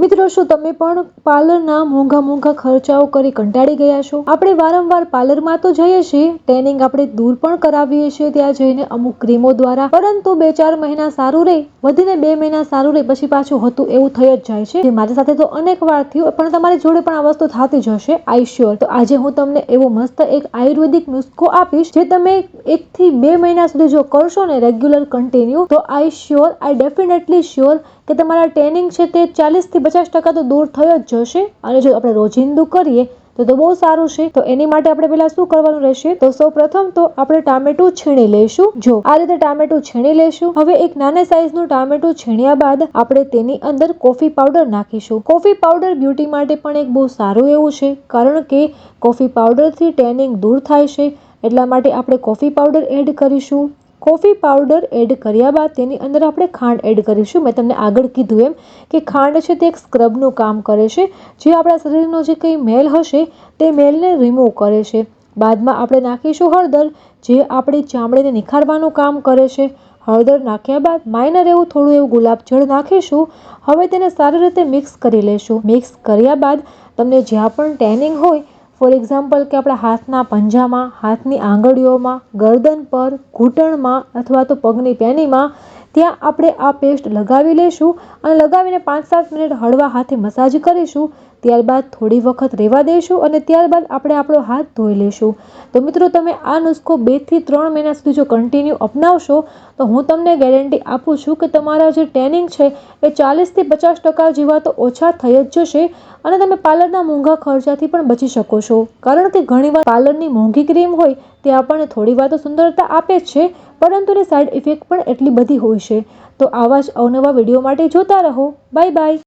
મિત્રો શું તમે પણ પાર્લરના મોંઘા મોંઘા ખર્ચાઓ કરી કંટાળી ગયા છો? આપણે વારંવાર પાર્લરમાં તો જઈએ છીએ ટેનિંગ આપણે દૂર પણ કરાવીએ છીએ ત્યાં જઈને અમુક ક્રીમો દ્વારા. પરંતુ બે ચાર મહિના સારું રહે વધીને બે મહિના સારું રહે પછી પાછું હતું એવું થઈ જ જાય છે. મારી સાથે તો અનેક વાર થયું, પણ તમારી જોડે પણ આ વસ્તુ થતી જ હશે આઈ શ્યોર તો આજે હું તમને એવો મસ્ત એક આયુર્વેદિક નુસ્ખો આપીશ, જે તમે એક થી બે મહિના સુધી જો કરશો ને રેગ્યુલર કન્ટિન્યુ તો I sure I definitely sure કે તમારા ટેનિંગ છે તે ચાલીસથી પચાસ ટકા તો દૂર થયો જ જશે. અને જો આપણે રોજિંદુ કરીએ, તો તો બહુ સારું છે. તો એની માટે આપણે પેલા શું કરવાનું રહેશે? તો સૌ પ્રથમ તો આપણે ટામેટું છીણી લઈશું. જો આ રીતે ટામેટું છીણી લઈશું, હવે એક નાના સાઈઝનું ટામેટું છીણ્યા બાદ આપણે તેની અંદર કોફી પાવડર નાખીશું. કોફી પાવડર બ્યુટી માટે પણ એક બહુ સારું એવું છે, કારણ કે કોફી પાવડરથી ટેનિંગ દૂર થાય છે, એટલા માટે આપણે કોફી પાવડર એડ કરીશું. કોફી પાવડર એડ કર્યા બાદ તેની અંદર આપણે ખાંડ એડ કરીશું. મેં તમને આગળ કીધું એમ કે ખાંડ છે તે એક સ્ક્રબનું કામ કરે છે. જે આપણા શરીરનો જે કંઈ મેલ હશે તે મેલને રિમૂવ કરે છે. બાદમાં આપણે નાખીશું હળદર, જે આપણી ચામડીને નિખારવાનું કામ કરે છે. હળદર નાખ્યા બાદ માઇનર એવું થોડું એવું ગુલાબ જળ નાખીશું. હવે તેને સારી રીતે મિક્સ કરી લેશું. મિક્સ કર્યા બાદ તમને જ્યાં પણ ટેનિંગ હોય ફોર એક્ઝામ્પલ કે આપણા હાથના પંજામાં, હાથની આંગળીઓમાં, ગરદન પર, ઘૂંટણમાં અથવા તો પગની પેનીમાં ત્યાં આપણે આ પેસ્ટ લગાવી લઈશું અને લગાવીને પાંચ સાત મિનિટ હળવા હાથે મસાજ કરીશું. ત્યારબાદ થોડી વખત રહેવા દઈશું અને ત્યારબાદ આપણે આપણો હાથ ધોઈ લઈશું. તો મિત્રો, તમે આ નુસ્ખો બેથી ત્રણ મહિના સુધી જો કન્ટિન્યુ અપનાવશો, તો હું તમને ગેરંટી આપું છું કે તમારા જે ટેનિંગ છે, એ ચાલીસથી પચાસ ટકા જેવા તો ઓછા થઈ જ જશે અને તમે પાર્લરના મોંઘા ખર્ચાથી પણ બચી શકો છો. કારણ કે ઘણીવાર પાર્લરની મોંઘી ક્રીમ હોય તે આપણને થોડી વાર તો સુંદરતા આપે જ છે, પરંતુ એની સાઈડ ઇફેક્ટ પણ એટલી બધી હોય છે. તો આવા જ અવનવા વીડિયો માટે જોતા રહો. Bye bye